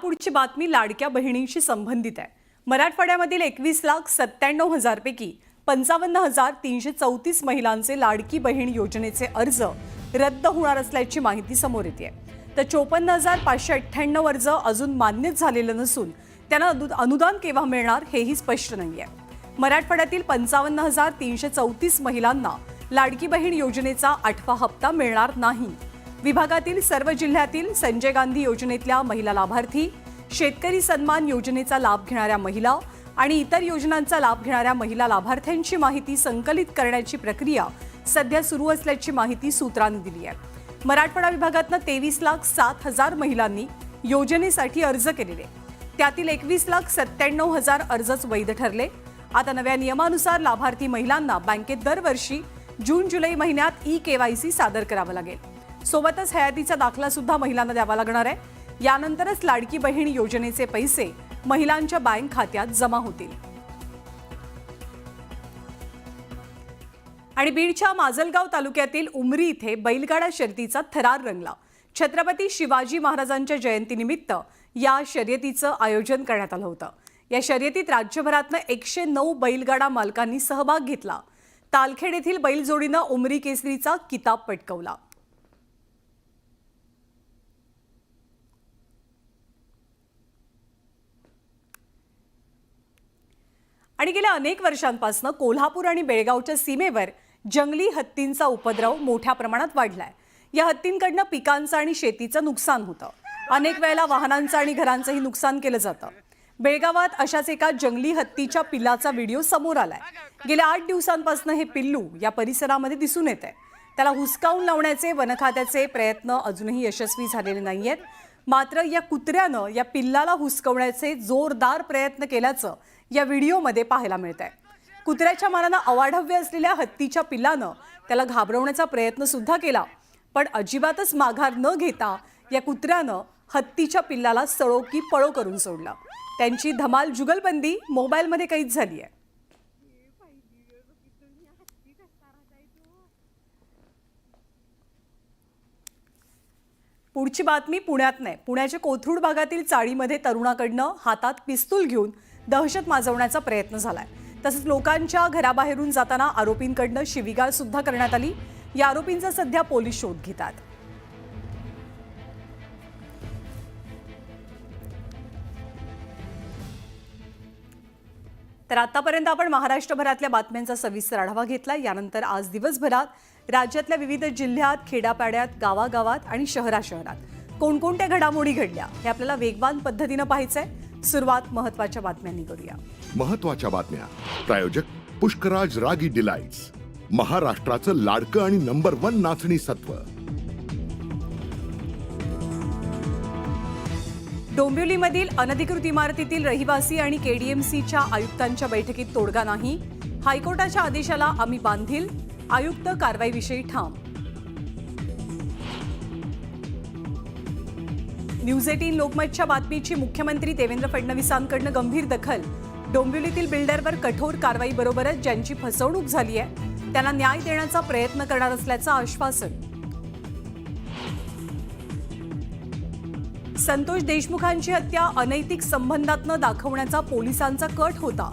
यापुढची बातमी लाडक्या बहिणींशी संबंधित आहे. मराठवाड्यामधील एकवीस लाख सत्त्याण्णव हजारपैकी पंचावन्न हजार तीनशे चौतीस महिलांचे लाडकी बहीण योजनेचे अर्ज रद्द होणार असल्याची माहिती समोर येते. तर चोपन्न हजार पाचशे अठ्ठ्याण्णव अर्ज अजून मान्यच झालेलं नसून त्यांना अनु- अनुदान केव्हा मिळणार हेही स्पष्ट नाही आहे मराठवाड्यातील पंचावन्न हजार तीनशे चौतीस महिलांना लाडकी बहीण योजनेचा आठवा हप्ता मिळणार नाही. विभागातील सर्व जिल्ह्यातील संजय गांधी योजनेतल्या महिला लाभार्थी शेतकरी सन्मान योजनेचा लाभ घेणाऱ्या महिला आणि इतर योजनांचा लाभ घेणाऱ्या महिला लाभार्थ्यांची माहिती संकलित करण्याची प्रक्रिया सध्या सुरू असल्याची माहिती सूत्रांनी दिली आहे. मराठवाडा विभागातनं तेवीस लाख सात हजार महिलांनी योजनेसाठी अर्ज केलेले. त्यातील एकवीस लाख सत्त्याण्णव हजार अर्जच वैध ठरले. आता नव्या नियमानुसार लाभार्थी महिलांना बँकेत दरवर्षी जून जुलै महिन्यात ई केवायसी सादर करावं लागेल. सोबतच हयातीचा दाखला सुद्धा महिलांना द्यावा लागणार आहे. यानंतरच लाडकी बहीण योजनेचे पैसे महिलांच्या बँक खात्यात जमा होतील. आणि बीडच्या माजलगाव तालुक्यातील उमरी इथे बैलगाडा शर्यतीचा थरार रंगला. छत्रपती शिवाजी महाराजांच्या जयंतीनिमित्त या शर्यतीचं आयोजन करण्यात आलं होतं. या शर्यतीत राज्यभरातनं एकशे नऊ बैलगाडा मालकांनी सहभाग घेतला. तालखेड येथील बैलजोडीनं उमरी केसरीचा किताब पटकवला. आणि गेल्या अनेक वर्षांपासून कोल्हापूर आणि बेळगावच्या सीमेवर जंगली हत्तींचा उपद्रव मोठ्या प्रमाणात वाढलाय. या हत्तींकडनं पिकांचं आणि शेतीचं नुकसान होतं. अनेक वेळेला वाहनांचं आणि घरांचंही नुकसान केलं जातं. बेळगावात अशाच एका जंगली हत्तीच्या पिल्लाचा व्हिडिओ समोर आलाय. गेल्या आठ दिवसांपासून हे पिल्लू या परिसरामध्ये दिसून येत आहे त्याला हुसकावून लावण्याचे वनखात्याचे प्रयत्न अजूनही यशस्वी झालेले नाहीयेत. मात्र या कुत्र्यानं या पिल्लाला हुसकवण्याचे जोरदार प्रयत्न केल्याचं या व्हिडिओमध्ये पाहायला मिळत आहे कुत्र्याच्या मानानं अवाढव्य असलेल्या हत्तीच्या पिल्लानं त्याला घाबरवण्याचा प्रयत्न सुद्धा केला. पण अजिबातच माघार न घेता या कुत्र्यानं हत्तीच्या पिल्लाला सळो की पळो करून सोडला. त्यांची धमाल जुगलबंदी मोबाईलमध्ये कैद झाली आहे पुढची बातमी पुण्यात नाही. पुण्याच्या कोथरूड भागातील चाळीमध्ये तरुणाकडनं हातात पिस्तूल घेऊन दहशत माजवण्याचा प्रयत्न झालाय. तसंच लोकांच्या घराबाहेरून जाताना आरोपींकडनं शिवीगाळ सुद्धा करण्यात आली. या आरोपींचा सध्या पोलीस शोध घेतात. तर आतापर्यंत आपण महाराष्ट्रभरातल्या बातम्यांचा सविस्तर आढावा घेतला. यानंतर आज दिवसभरात राज्यातल्या विविध जिल्ह्यात खेड्यापाड्यात गावागावात आणि शहरा शहरात कोणकोणत्या घडामोडी घडल्या हे आपल्याला वेगवान पद्धतीनं पाहायचंय. सुरुवात महत्त्वाच्या बातम्यांनी करूया. महत्त्वाच्या बातम्या. प्रायोजक पुष्कराज रागी डिलाइट्स. महाराष्ट्राचं लाडकं आणि नंबर वन नाचणी सत्व. डोंबिवलीमधील अनधिकृत इमारतीतील रहिवासी आणि केडीएमसीच्या आयुक्तांच्या बैठकीत तोडगा नाही. हायकोर्टाच्या आदेशाला आम्ही बांधील. आयुक्त कारवाईविषयी ठाम. न्यूज एटीन लोकमतच्या बातमीची मुख्यमंत्री देवेंद्र फडणवीसांकडनं गंभीर दखल. डोंबिवलीतील बिल्डरवर कठोर कारवाईबरोबरच ज्यांची फसवणूक झाली आहे त्यांना न्याय देण्याचा प्रयत्न करणार असल्याचं आश्वासन. संतोष देशमुखांची हत्या अनैतिक संबंधातनं दाखवण्याचा पोलिसांचा कट होता.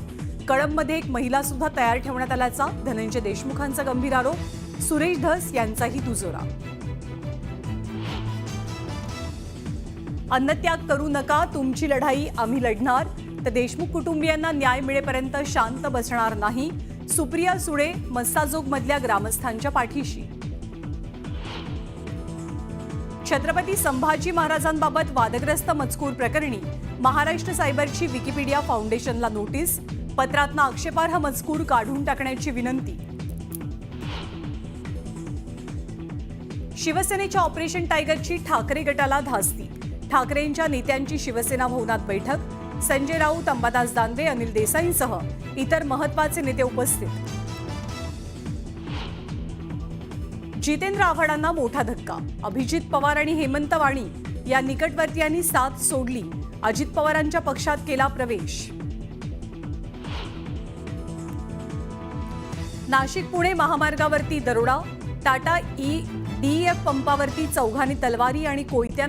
कळंबमध्ये एक महिला सुद्धा तयार ठेवण्यात आल्याचा धनंजय देशमुखांचा गंभीर आरोप. सुरेश धस यांचाही दुजोरा. अन्नत्याग करू नका तुमची लढाई आम्ही लढणार. तर देशमुख कुटुंबियांना न्याय मिळेपर्यंत शांत बसणार नाही. सुप्रिया सुळे मस्साजोगमधल्या ग्रामस्थांच्या पाठीशी. छत्रपती संभाजी महाराजांबाबत वादग्रस्त मजकूर प्रकरणी महाराष्ट्र सायबरची विकिपीडिया फाउंडेशनला नोटीस पत्रातनं आक्षेपार्ह मजकूर काढून टाकण्याची विनंती. शिवसेनेच्या ऑपरेशन टायगरची ठाकरे गटाला धास्ती. ठाकरेंच्या नेत्यांची शिवसेना भवनात बैठक संजय राऊत अंबादास दानवे अनिल देसाईंसह इतर महत्त्वाचे नेते उपस्थित. जितेंद्र आव्हाडांना मोठा धक्का. अभिजित पवार आणि हेमंत वाणी या निकटवर्तीयांनी साथ सोडली. अजित पवारांच्या पक्षात केला प्रवेश. नाशिक पुणे महामार्गावरती दरोडा टाटा ई डीएफ पंपावरती चौघांनी तलवारी आणि कोयत्यानं